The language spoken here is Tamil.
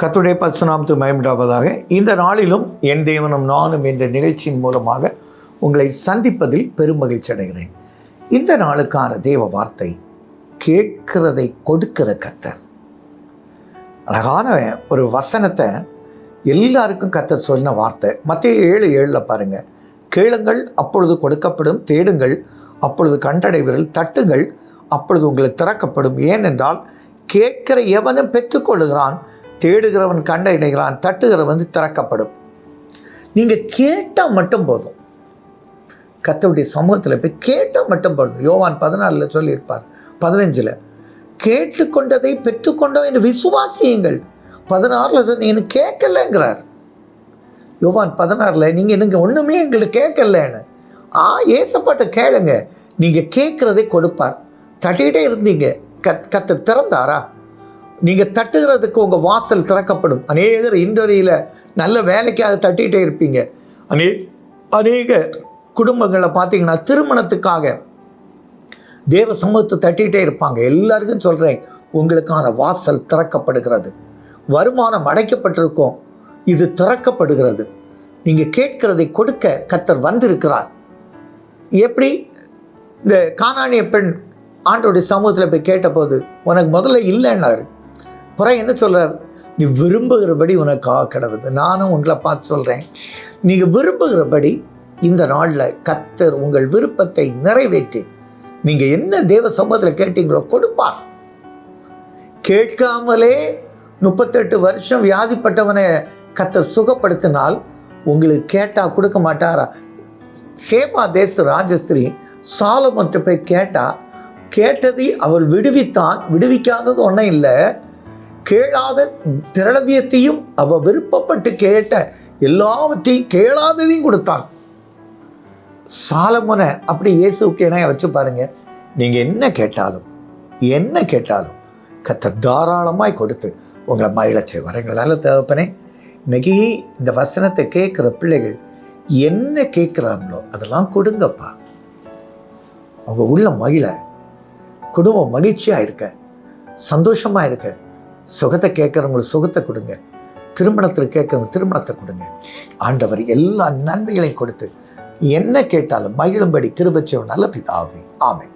கத்துடைய பசுநாமத்து மயமிடாவதாக இந்த நாளிலும் என் தேவனும் நானும் என்ற நிகழ்ச்சியின் மூலமாக உங்களை சந்திப்பதில் பெரும் மகிழ்ச்சி அடைகிறேன். இந்த நாளுக்கான தேவ வார்த்தை கேட்கிறதை கொடுக்கிற கத்தர் அழகான ஒரு வசனத்தை எல்லாருக்கும் கத்தர் சொன்ன வார்த்தை. மத்திய ஏழு ஏழில் பாருங்க. கேளுங்கள் அப்பொழுது கொடுக்கப்படும் தேடுங்கள் அப்பொழுது கண்டடைவீர்கள் தட்டுங்கள் அப்பொழுது உங்களுக்கு திறக்கப்படும். ஏனென்றால் கேட்கிற எவனும் பெற்றுக்கொள்கிறான் தேடுகிறவன் கண்டடைகிறான் தட்டுகிறவன் வந்து திறக்கப்படும். நீங்கள் கேட்டால் மட்டும் போதும். கத்தவுடைய சமூகத்தில் போய் கேட்டால் மட்டும் போதும். யோவான் பதினாலில் சொல்லியிருப்பார் பதினஞ்சில் கேட்டுக்கொண்டதை பெற்றுக்கொண்டோம் என்று விசுவாசியுங்கள். பதினாறில் சொன்னீங்க எனக்கு கேட்கலங்கிறார். யோவான் பதினாறில் நீங்கள் எனக்கு ஒன்றுமே எங்களுக்கு கேட்கலன்னு. ஆ ஏசப்பாட்ட கேளுங்க. நீங்கள் கேட்குறதை கொடுப்பார். தட்டிகிட்டே இருந்தீங்க. கத் கத்து திறந்தாரா? நீங்கள் தட்டுகிறதுக்கு உங்கள் வாசல் திறக்கப்படும். அநேகர் இன்டர்வியூவில் நல்ல வேலைக்காக தட்டிகிட்டே இருப்பீங்க. அநே அநேக குடும்பங்களை பார்த்தீங்கன்னா திருமணத்துக்காக தேவ சமூகத்தை தட்டிகிட்டே இருப்பாங்க. எல்லாருக்கும் சொல்கிறேன் உங்களுக்கான வாசல் திறக்கப்படுகிறது. வருமானம் அடைக்கப்பட்டிருக்கும். இது திறக்கப்படுகிறது. நீங்கள் கேட்கிறதை கொடுக்க கத்தர் வந்திருக்கிறார். எப்படி? இந்த காணானிய பெண் ஆண்டோடைய சமூகத்தில் போய் கேட்டபோது உனக்கு முதல்ல இல்லைன்னாரு. பிறகு என்ன சொல்கிறார் நீ விரும்புகிறபடி உனக்கு ஆ கிடவுது நானும் உங்களை பார்த்து சொல்கிறேன் நீங்கள் விரும்புகிறபடி இந்த நாளில் கத்தர் உங்கள் விருப்பத்தை நிறைவேற்றி நீங்கள் என்ன தேவ சமூகத்தில் கேட்டீங்களோ கொடுப்பார். கேட்காமலே முப்பத்தெட்டு வருஷம் வியாதிப்பட்டவனை கத்தர் சுகப்படுத்தினால் உங்களுக்கு கேட்டால் கொடுக்க மாட்டாரா? சேமா தேச ராஜஸ்திரி சாலமன்ட்ட போய் கேட்டால் கேட்டதை அவள் விடுவித்தான். விடுவிக்காதது ஒன்றும் இல்லை. கேளாத திரளவியத்தையும் அவ விருப்பப்பட்டு கேட்ட எல்லாவற்றையும் கேளாததையும் கொடுத்தான். சாலமனை அப்படி இயேசுக்கு இணைய வச்சு பாருங்க. நீங்கள் என்ன கேட்டாலும் என்ன கேட்டாலும் கத்தர் தாராளமாய் கொடுத்து உங்களை மகிழச் செய்வார். எங்களால் தேவைப்பனே. இன்னைக்கு இந்த வசனத்தை கேட்குற பிள்ளைகள் என்ன கேட்குறாங்களோ அதெல்லாம் கொடுங்கப்பா. அவங்க உள்ள மகிழ குடும்பம் மகிழ்ச்சியாக இருக்க சந்தோஷமாக இருக்க சுகத்தை கேட்குறவங்களுக்கு சுகத்தை கொடுங்க. திருமணத்தில் கேட்குறவங்க திருமணத்தை கொடுங்க. ஆண்டவர் எல்லா நன்மைகளையும் கொடுத்து என்ன கேட்டாலும் மகிழும்படி கிருபச்சவன் நல்ல பிதாவே. ஆமை